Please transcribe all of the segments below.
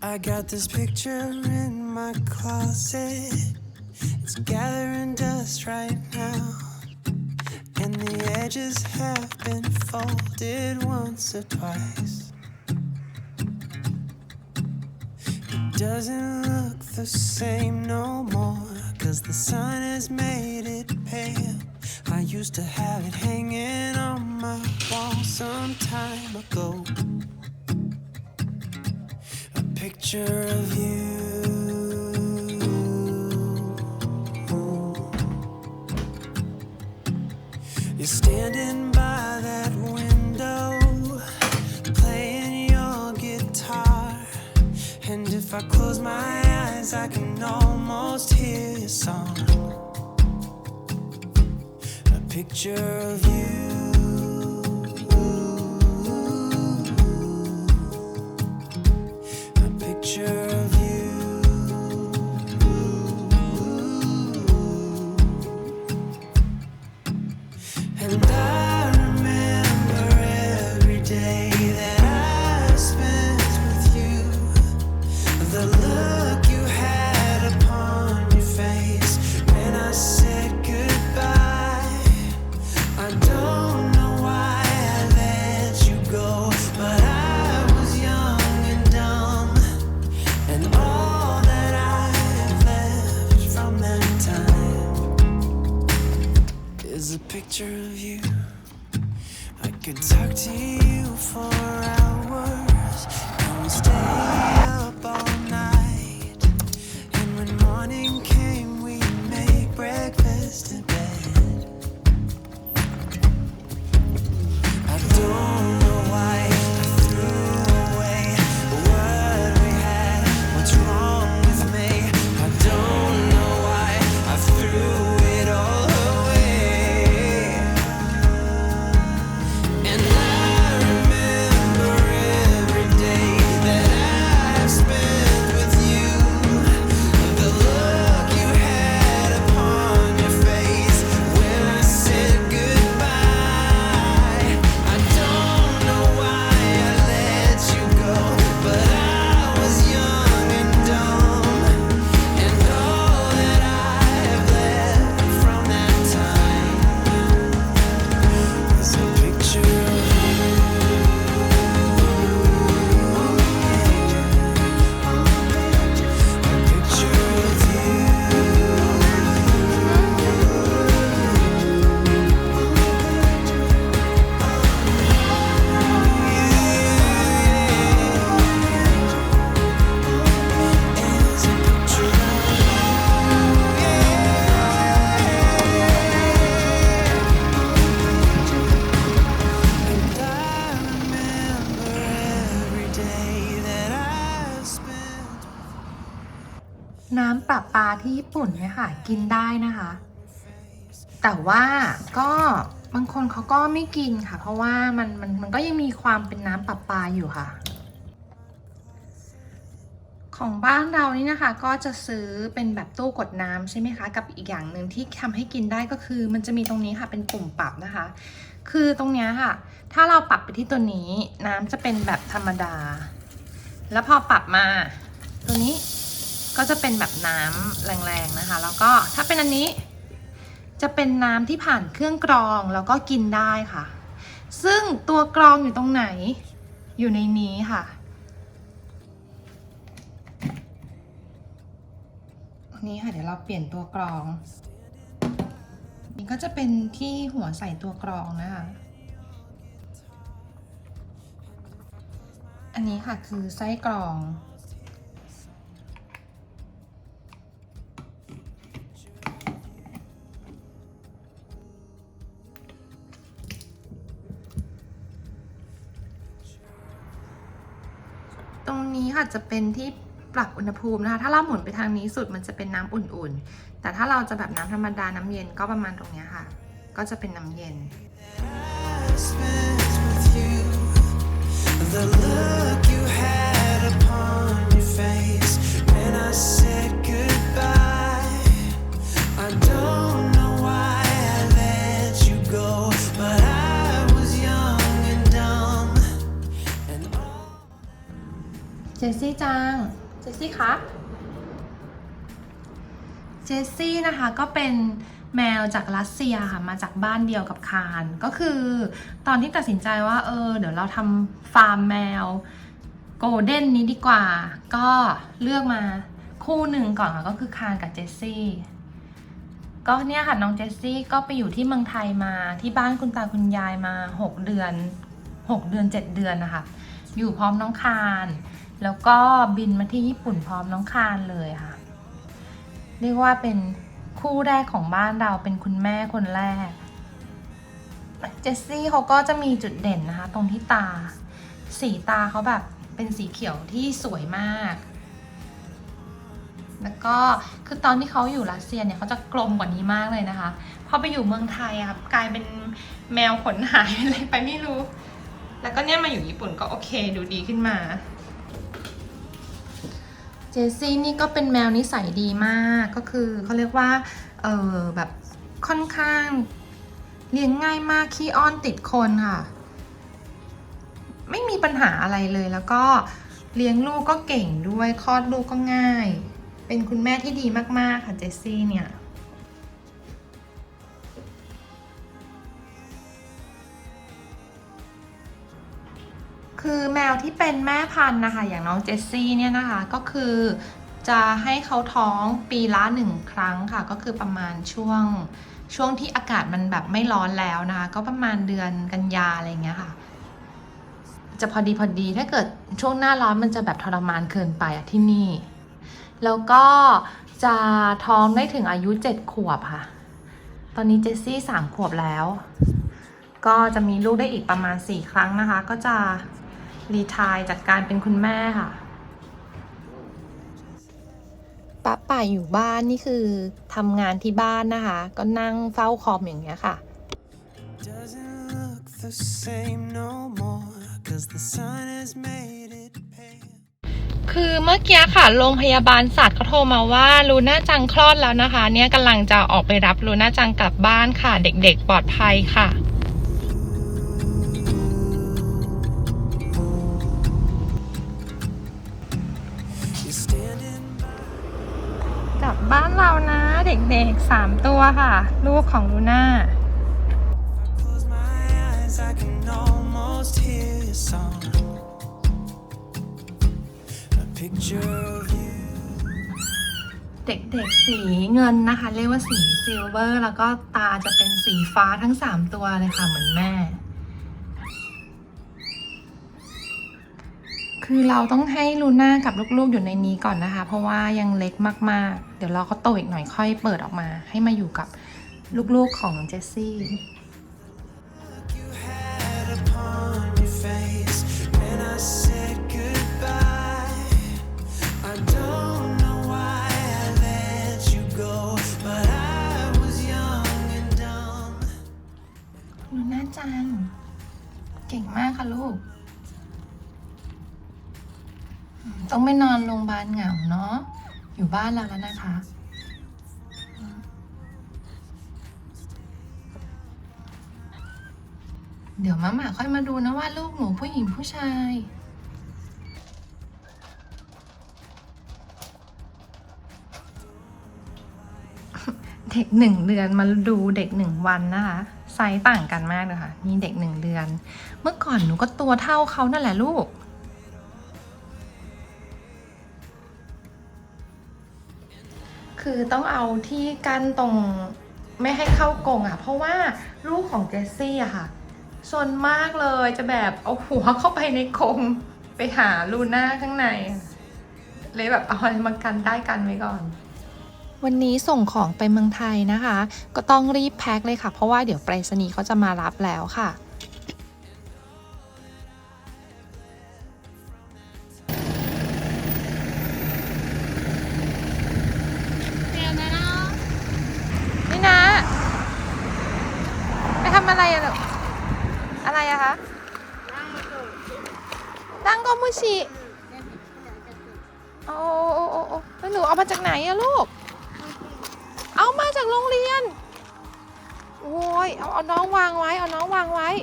I got this picture in my closet. It's gathering dust right now. And the edges have been folded once or twice. It doesn't look the same no more. Cause the sun has made it pale. I used to have it hanging on my wall some time ago. Picture of you. You're standing by that window, playing your guitar. And if I close my eyes, I can almost hear your song. A picture of you. Morning came, we make breakfast in ที่ญี่ปุ่นเนี่ยค่ะ กินได้นะคะ แต่ว่าก็บางคนเขาก็ไม่กินค่ะ เพราะว่ามันมันมันก็ยังมีความเป็นน้ำประปลาอยู่ค่ะ ของบ้านเรานี่นะคะ ก็จะซื้อเป็นแบบตู้กดน้ำใช่ไหมคะ กับอีกอย่างหนึ่งที่ทำให้กินได้ก็คือ มันจะมีตรงนี้ค่ะเป็นปุ่มปรับนะคะ คือตรงนี้ค่ะ ถ้าเราปรับไปที่ตัวนี้น้ำจะเป็นแบบธรรมดา แล้วพอปรับมาตัวนี้ ก็จะเป็นแบบน้ำแรงๆนะคะ แล้วก็ถ้าเป็นอันนี้จะเป็นน้ำที่ผ่านเครื่องกรองแล้วก็กินได้ค่ะ ซึ่งตัวกรองอยู่ตรงไหน อยู่ในนี้ค่ะนนี้ค่ะเดี๋ยวเราเปลี่ยนตัวกรอง นี่ก็จะเป็นที่หัวใส่ตัวกรองนะคะ อันนี้ค่ะคือไส้กรอง ค่ะจะเป็นที่ปรับอุณหภูมินะคะ ถ้าเราหมุนไปทางนี้สุดมันจะเป็นน้ำอุ่นๆ แต่ถ้าเราจะแบบน้ำธรรมดาน้ำเย็นก็ประมาณตรงนี้ค่ะ ก็จะเป็นน้ำเย็น The look you had upon your face when I said เจสซี่จัง เจสซี่ครับ เจสซี่นะคะก็เป็นแมวจากรัสเซียค่ะมาจากบ้านเดียวกับคานก็คือตอนที่ตัดสินใจว่า เออ เดี๋ยวเราทำฟาร์มแมวโกลเด้นนี้ดีกว่า ก็เลือกมาคู่หนึ่งก่อนค่ะก็คือคานกับเจสซี่ก็เนี่ยค่ะน้องเจสซี่ก็ไปอยู่ที่เมืองไทยมาที่บ้านคุณตาคุณยายมา 6 เดือน 6 เดือน 7 เดือนนะคะ อยู่พร้อมน้องคาน แล้วก็บินมาที่ญี่ปุ่นพร้อมน้องคานเลยค่ะ เรียกว่าเป็นคู่แรกของบ้านเราเป็นคุณแม่คนแรก เจสซี่เขาก็จะมีจุดเด่นนะคะ ตรงที่ตา สีตาเขาแบบเป็นสีเขียวที่สวยมาก แล้วก็คือตอนที่เขาอยู่รัสเซียเนี่ยเขาจะกลมกว่านี้มากเลยนะคะ พอไปอยู่เมืองไทยอะกลายเป็นแมวขนหายอะไรไปไม่รู้ แล้วก็เนี่ยมาอยู่ญี่ปุ่นก็โอเค ดูดีขึ้นมา เจสซี่นี่ก็เป็นแมวนิสัยดีมากก็คือเขาเรียกว่าเออแบบค่อนข้างเลี้ยงง่ายมากขี้อ้อนติดคนค่ะ ไม่มีปัญหาอะไรเลยแล้วก็เลี้ยงลูกก็เก่งด้วยคลอดลูกก็ง่าย เป็นคุณแม่ที่ดีมากๆค่ะเจสซี่เนี่ย คือแมวที่เป็นแม่พันธุ์นะคะอย่างน้องเจสซี่เนี่ยนะคะก็คือจะให้เขาท้องปีละหนึ่งครั้งค่ะ ก็คือประมาณช่วงช่วงที่อากาศมันแบบไม่ร้อนแล้วนะคะ ก็ประมาณเดือนกันยาอะไรอย่างเงี้ยค่ะ จะพอดีพอดีถ้าเกิดช่วงหน้าร้อนมันจะแบบทรมานเกินไปอะที่นี่ แล้วก็จะท้องได้ถึงอายุเจ็ดขวบค่ะ ตอนนี้เจสซี่สามขวบแล้ว ก็จะมีลูกได้อีกประมาณสี่ครั้งนะคะ ก็จะ รีทายจากการเป็นคุณแม่ค่ะป้าป่าอยู่บ้านนี่คือทำงานที่บ้านนะคะ ก็นั่งเฝ้าคอมอย่างเงี้ยค่ะ Doesn't look the same no more. Cause the sun has made it pale. คือเมื่อกี้ค่ะ โรงพยาบาลสัตว์เขาโทรมาว่าลูน่าจังคลอดแล้วนะคะ เนี่ยกำลังจะออกไปรับลูน่าจังกลับบ้านค่ะ เด็กๆปลอดภัยค่ะ เด็กๆสามตัวค่ะ ลูกของลูน่า เด็กๆ สีเงินนะคะ เรียกว่าสีซิลเวอร์ แล้วก็ตาจะเป็นสีฟ้าทั้ง 3 ตัวเลยค่ะ เหมือนแม่ คือเราต้องให้ลูน่ากับลูกๆอยู่ในนี้ก่อนนะคะ เพราะว่ายังเล็กมากๆ เดี๋ยวเราเขาโตอีกหน่อยค่อยเปิดออกมา ให้มาอยู่กับลูกๆของเจสซี่ Look you had upon your face when I said goodbye. I don't know why I let you go, but I was young and dumb. ลูน่าจัง เก่งมากค่ะลูก ต้องไม่นอนโรงพยาบาลเหงาเนาะ อยู่บ้านเราแล้วนะคะ เดี๋ยวมาหมาค่อยมาดูนะว่าลูกหนูผู้หญิงผู้ชาย เด็กหนึ่งเดือนมาดูเด็กหนึ่งวันนะคะ ไซส์ต่างกันมากเลยค่ะนี่เด็กหนึ่งเดือน เมื่อก่อนหนูก็ตัวเท่าเขานั่นแหละลูก คือต้องเอาที่กั้นตรงไม่ให้เข้ากรงอะ เพราะว่าลูกของเจสซี่อะค่ะซนมากเลยจะแบบเอาหัวเข้าไปในกรงไปหาลูน่าข้างใน เลยแบบเอาอะไรมากันได้กันไว้ก่อน วันนี้ส่งของไปเมืองไทยนะคะ ก็ต้องรีบแพ็คเลยค่ะ เพราะว่าเดี๋ยวไปรษณีย์เขาจะมารับแล้วค่ะ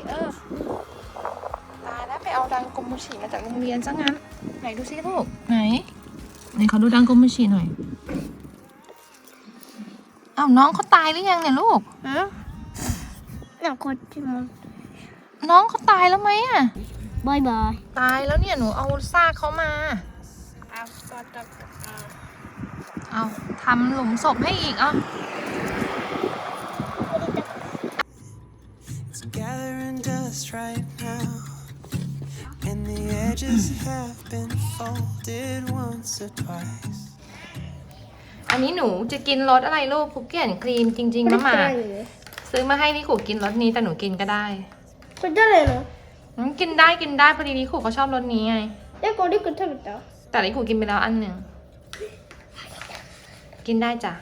เอาเอาน้องวางไว้เอาน้องวางไว้เออ ตายแล้วไปเอาดังกมมุชิมาจากโรงเรียนซะงั้น ไหนดูซิลูก ไหน ไหนขอดูดังกมมุชิหน่อยอ้าวน้องเขาตายหรือยังเนี่ยลูก Huh? Ja, kort till mål. น้องเขาตายแล้วไหมอะ Bye bye. ตายแล้วเนี่ยหนูเอาซากเขามาเอาทำหลุมศพให้อีกเอา gathering dust right now, and the edges have been folded once or twice. อันนี้หนูจะกินรสอะไรลูกคุกกี้แอนด์ครีมจริงๆนะหมา ซื้อมาให้นี่ขู่กินรสนี้แต่หนูกินก็ได้ Skydde nu. อืมกินได้กินได้พอดีนี่ขู่เขาชอบรสนี้ไง Jag går dit och tar det. แต่นี่ขู่กินไปแล้วอันหนึ่ง กินได้จ้ะ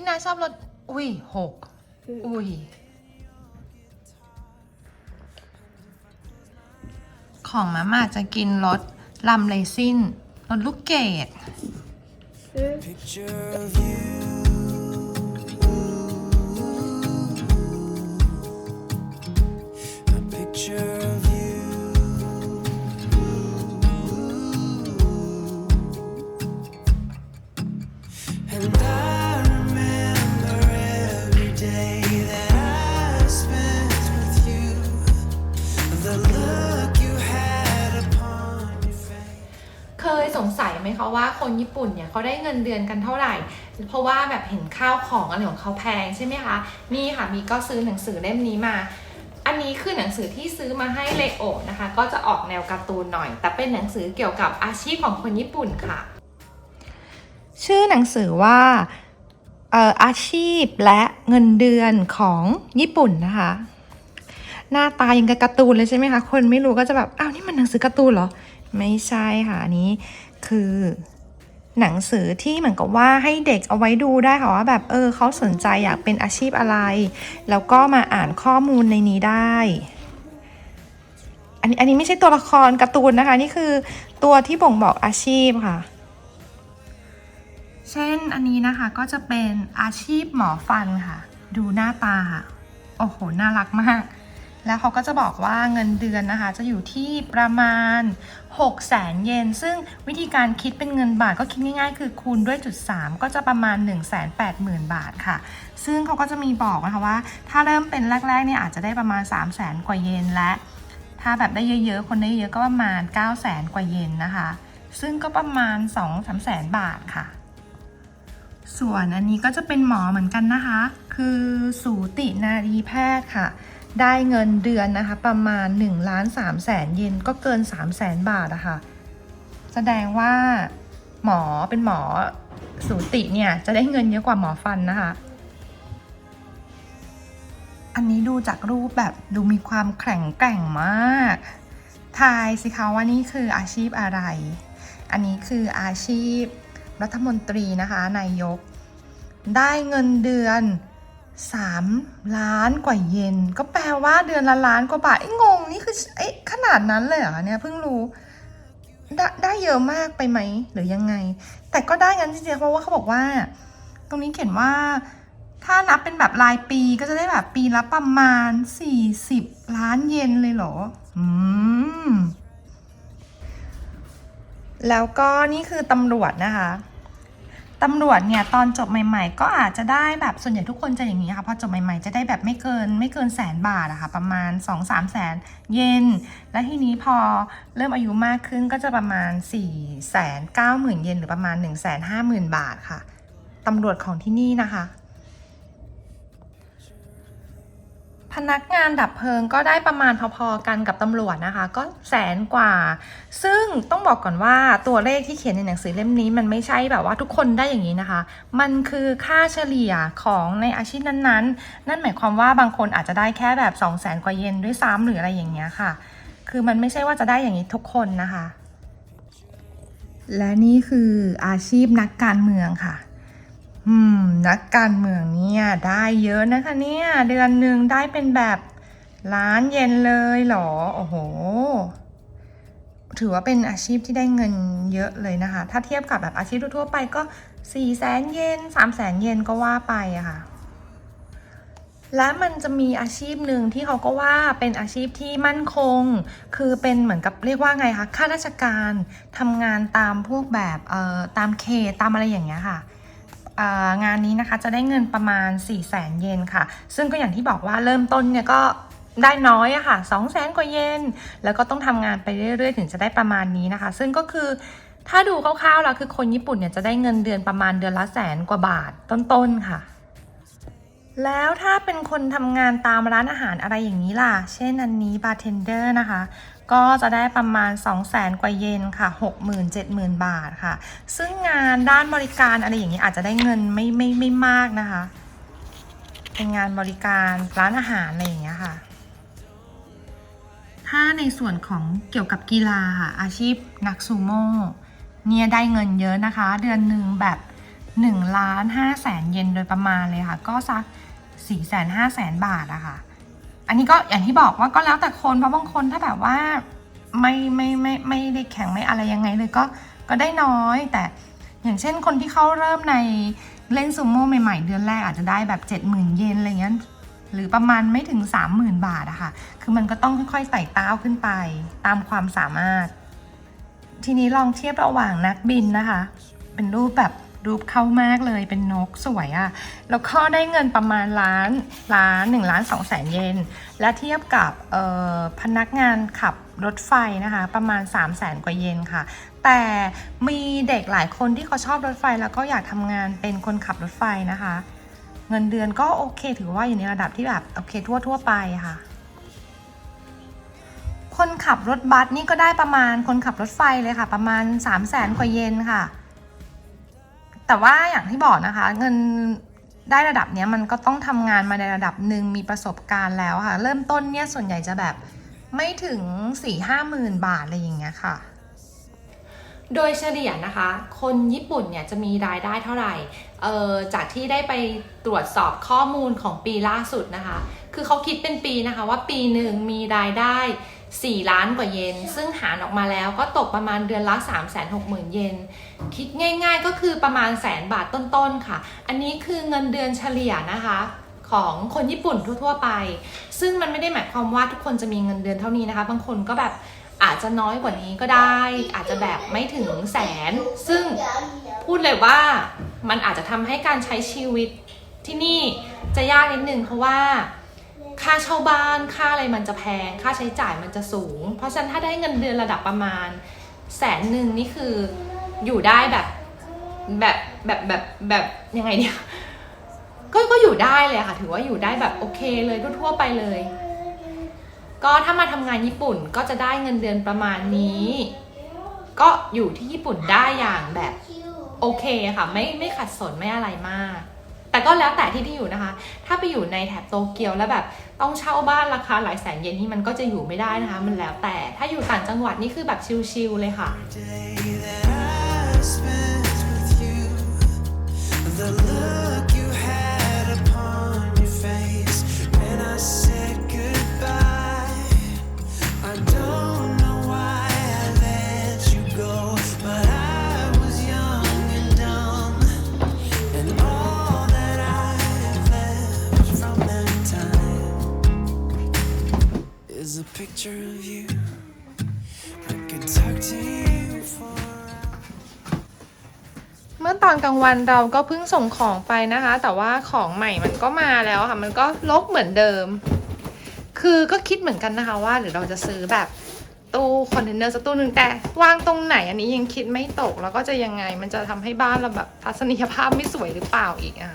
ลินาชอบรสอุ้ยหกอุ้ย ของมาม่าจะกินรสลำเลซินรสลูกเกด picture of you. A งสัยไหมคะว่าคนญี่ปุ่นเนี่ยเขาได้เงินเดือนกันเท่าไหร่ เพราะว่าแบบเห็นข้าวของอะไรของเขาแพงใช่ไหมคะนี่ค่ะมีก็ซื้อหนังสือเล่มนี้มา อันนี้คือหนังสือที่ซื้อมาให้เลโอนะคะ ก็จะออกแนวการ์ตูนหน่อย แต่เป็นหนังสือเกี่ยวกับอาชีพของคนญี่ปุ่นค่ะ ชื่อหนังสือว่าอาชีพและเงินเดือนของญี่ปุ่นนะคะ หน้าตายังกับการ์ตูนเลยใช่ไหมคะ คนไม่รู้ก็จะแบบอ้าวนี่มันหนังสือการ์ตูนเหรอ ไม่ใช่ค่ะนนี้ คือ หนังสือที่เหมือนกับว่าให้เด็กเอาไว้ดูได้ค่ะว่าแบบเออเขาสนใจอยากเป็นอาชีพอะไร แล้วก็มาอ่านข้อมูลในนี้ได้ อันนี้อันนี้ไม่ใช่ตัวละครการ์ตูนนะคะ นี่คือตัวที่บ่งบอกอาชีพค่ะเช่นอันนี้นะคะก็จะเป็นอาชีพหมอฟันค่ะ ดูหน้าตาค่ะโอ้โห น่ารักมาก แล้วเขาก็จะบอกว่าเงินเดือนนะคะ จะอยู่ที่ประมาณ 6 0แสนเยน ซึ่งวิธีการคิดเป็นเงินบาทก็คิดง่ายๆ คือคูณด้วยจุด 3 ก็จะประมาณ 1 8 0 0 0 0 บาทค่ะ ซึ่งเขาก็จะมีบอกนะคะว่า ถ้าเริ่มเป็นแรกๆเนี่ยอาจจะได้ประมาณ 3 0 0แสนกว่าเยนและ ถ้าแบบได้เยอะๆ คนได้เยอะก็ประมาณ 9 0 0แสนกว่าเยนนะคะ ซึ่งก็ประมาณ 2-3แสนบาทค่ะส่วนอันนี้ก็จะเป็นหมอเหมือนกันนะคะ คือสูตินารีแพทย์ค่ะ ได้เงินเดือนนะคะ ประมาณ1ล้าน3แสนเยนก็เกิน3แสนบาทอะค่ะ แสดงว่าหมอเป็นหมอสูติเนี่ยจะได้เงินเยอะกว่าหมอฟันนะคะ อันนี้ดูจากรูปแบบดูมีความแข็งแกร่งมาก ทายสิคะว่านี่คืออาชีพอะไร อันนี้คืออาชีพรัฐมนตรีนะคะนายก ได้เงินเดือน 3 ล้านกว่าเยนก็แปลว่าเดือนละล้านกว่าบาทไอ้งงนี่คือเอ๊ะขนาดนั้นเลยเหรอเนี่ยเพิ่งรู้ได้ได้เยอะมากไปไหมหรือยังไง แต่ก็ได้งั้นจริงๆเพราะว่าเขาบอกว่า ตรงนี้เขียนว่า ถ้านับเป็นแบบรายปีก็จะได้แบบปีละประมาณ 40 ล้านเยนเลยเหรอ อืม แล้วก็นี่คือตำรวจนะคะ ตำรวจเนี่ยตอนจบใหม่ๆ ก็อาจจะได้แบบส่วนใหญ่ทุกคนจะอย่างนี้ค่ะพอจบใหม่ๆ จะได้แบบไม่เกินไม่เกินแสนบาทอะค่ะประมาณ 2-3แสนเยนและทีนี้พอเริ่มอายุมากขึ้นก็จะประมาณ4แสนเก้าหมื่นเยนหรือประมาณ1นึ่งแสนห้าหมื่นบาทค่ะตำรวจของที่นี่นะคะ นักงานดับเพลิงก็ได้ประมาณพอๆกันกับตำรวจนะคะ ก็แสนกว่า ซึ่งต้องบอกก่อนว่าตัวเลขที่เขียนในหนังสือเล่มนี้ มันไม่ใช่แบบว่าทุกคนได้อย่างนี้นะคะ มันคือค่าเฉลี่ยของในอาชีพนั้นๆ นั่นหมายความว่าบางคนอาจจะได้แค่แบบ2 0 0แสนกว่าเยนด้วยซ้ำหรืออะไรอย่างเงี้ยค่ะ คือมันไม่ใช่ว่าจะได้อย่างนี้ทุกคนนะคะ และนี่คืออาชีพนักการเมืองค่ะ อืม นักการเมืองเนี่ยได้เยอะนะคะเนี่ย เดือนหนึ่งได้เป็นแบบล้านเยนเลยเหรอ โอ้โห ถือว่าเป็นอาชีพที่ได้เงินเยอะเลยนะคะ ถ้าเทียบกับแบบอาชีพทั่วไปก็สี่แสนเยนสามแสนเยนก็ว่าไปอะค่ะ และมันจะมีอาชีพหนึ่งที่เขาก็ว่าเป็นอาชีพที่มั่นคง คือเป็นเหมือนกับเรียกว่าไงคะข้าราชการทำงานตามพวกแบบเอ่อตามเขตามอะไรอย่างเงี้ยค่ะ งานนี้นะคะจะได้เงินประมาณ 4 0 0แสนเยนค่ะ ซึ่งก็อย่างที่บอกว่าเริ่มต้นเนี่ยก็ได้น้อยอะค่ะ2 0 0แสนกว่าเยน แล้วก็ต้องทำงานไปเรื่อยๆ ถึงจะได้ประมาณนี้นะคะ ซึ่งก็คือถ้าดูคร่าวๆแล้วคือคนญี่ปุ่นเนี่ยจะได้เงินเดือนประมาณเดือนละแสนกว่าบาทต้นๆค่ะ แล้วถ้าเป็นคนทำงานตามร้านอาหารอะไรอย่างนี้ล่ะ เช่นอันนี้บาร์เทนเดอร์นะคะ ก็จะได้ประมาณ 2 0 0แสนกว่าเยนค่ะ 60,000 70,000 บาทค่ะ ซึ่งงานด้านบริการอะไรอย่างนี้อาจจะได้เงินไม่ไม่ไม่มากนะคะ เป็นงานบริการร้านอาหารอะไรอย่างเงี้ยค่ะ ถ้าในส่วนของเกี่ยวกับกีฬาค่ะ อาชีพนักซูโม่เนี่ยได้เงินเยอะนะคะ เดือนหนึ่งแบบ1ล้าน5แสนเยนโดยประมาณเลยค่ะ ก็สัก 4แสน5แสนบาทอะค่ะ อันนี้ก็อย่างที่บอกว่าก็แล้วแต่คนเพราะบางคนถ้าแบบว่าไม่ไม่ไม่ไม่ได้แข่งไม่อะไรยังไงเลยก็ก็ได้น้อย แต่อย่างเช่นคนที่เขาเริ่มในเล่นซูโม่ใหม่ๆ เดือนแรกอาจจะได้แบบ70,000เยนอะไรเงี้ยหรือประมาณไม่ถึง 30,000 บาทอะค่ะ คือมันก็ต้องค่อยๆไต่เต้าขึ้นไปตามความสามารถ ทีนี้ลองเทียบระหว่างนักบินนะคะ เป็นรูปแบบ รูปเข้ามากเลยเป็นนกสวยอะแล้วก็ได้เงินประมาณล้านล้านหนึ่งล้านสองแสนเยน และเทียบกับพนักงานขับรถไฟนะคะ ประมาณ 3 0 0แสนกว่าเยนค่ะ แต่มีเด็กหลายคนที่เขาชอบรถไฟแล้วก็อยากทำงานเป็นคนขับรถไฟนะคะ เงินเดือนก็โอเค ถือว่าอยู่ในระดับที่แบบโอเคทั่วทั่วไปค่ะ คนขับรถบัสนี่ก็ได้ประมาณคนขับรถไฟเลยค่ะ ประมาณ 3 0 0แสนกว่าเยนค่ะ แต่ว่าอย่างที่บอกนะคะ เงินได้ระดับเนี้ยมันก็ต้องทำงานมาในระดับหนึ่งมีประสบการณ์แล้วค่ะ เริ่มต้นเนี่ยส่วนใหญ่จะแบบไม่ถึง4 5หมื่นบาทอะไรอย่างเงี้ยค่ะ โดยเฉลี่ยนะคะ คนญี่ปุ่นเนี่ยจะมีรายได้เท่าไหร่เออจากที่ได้ไปตรวจสอบข้อมูลของปีล่าสุดนะคะ คือเขาคิดเป็นปีนะคะว่าปีหนึ่งมีรายได้ 4 ล้านกว่าเยน ซึ่งหารออกมาแล้วก็ตกประมาณเดือนละ 3 6 0 0 0 0 เยน คิดง่ายๆก็คือประมาณแสนบาทต้นๆค่ะ อันนี้คือเงินเดือนเฉลี่ยนะคะของคนญี่ปุ่นทั่วๆไป ซึ่งมันไม่ได้หมายความว่าทุกคนจะมีเงินเดือนเท่านี้นะคะ บางคนก็แบบอาจจะน้อยกว่านี้ก็ได้ อาจจะแบบไม่ถึงแสน ซึ่งพูดเลยว่ามันอาจจะทำให้การใช้ชีวิตที่นี่จะยากนิดนึงเพราะว่า ค่าเช่าบ้านค่าอะไรมันจะแพง ค่าใช้จ่ายมันจะสูง เพราะฉะนั้นถ้าได้เงินเดือนระดับประมาณแสนหนึ่งนี่คืออยู่ได้แบบแบบแบบแบบแบบยังไงเนี่ยก็ก็อยู่ได้เลยค่ะ ถือว่าอยู่ได้แบบโอเคเลยทั่วๆไปเลย ก็ถ้ามาทำงานญี่ปุ่นก็จะได้เงินเดือนประมาณนี้ ก็อยู่ที่ญี่ปุ่นได้อย่างแบบโอเคค่ะ ไม่ไม่ขัดสนไม่อะไรมาก แต่ก็แล้วแต่ที่ที่อยู่นะคะ ถ้าไปอยู่ในแถบโตเกียวแล้วแบบต้องเช่าบ้านราคาหลายแสนเยนนี่มันก็จะอยู่ไม่ได้นะคะ มันแล้วแต่ ถ้าอยู่ต่างจังหวัดนี่คือแบบชิลๆเลยค่ะ อนกลางวันเราก็เพิ่งส่งของไปนะคะ แต่ว่าของใหม่มันก็มาแล้วค่ะ มันก็ลกเหมือนเดิม คือก็คิดเหมือนกันนะคะว่าหรือเราจะซื้อแบบตู้คอนเทนเนอร์สักตู้หนึ่งแต่วางตรงไหนอันนี้ยังคิดไม่ตกแล้วก็จะยังไงมันจะทำให้บ้านเราแบบทัศนียภาพไม่สวยหรือเปล่าอีกอะ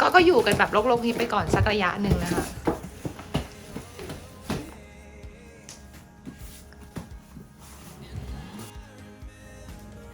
ก็ก็อยู่กันแบบรกๆนี้ไปก่อนสักระยะหนึ่งนะคะ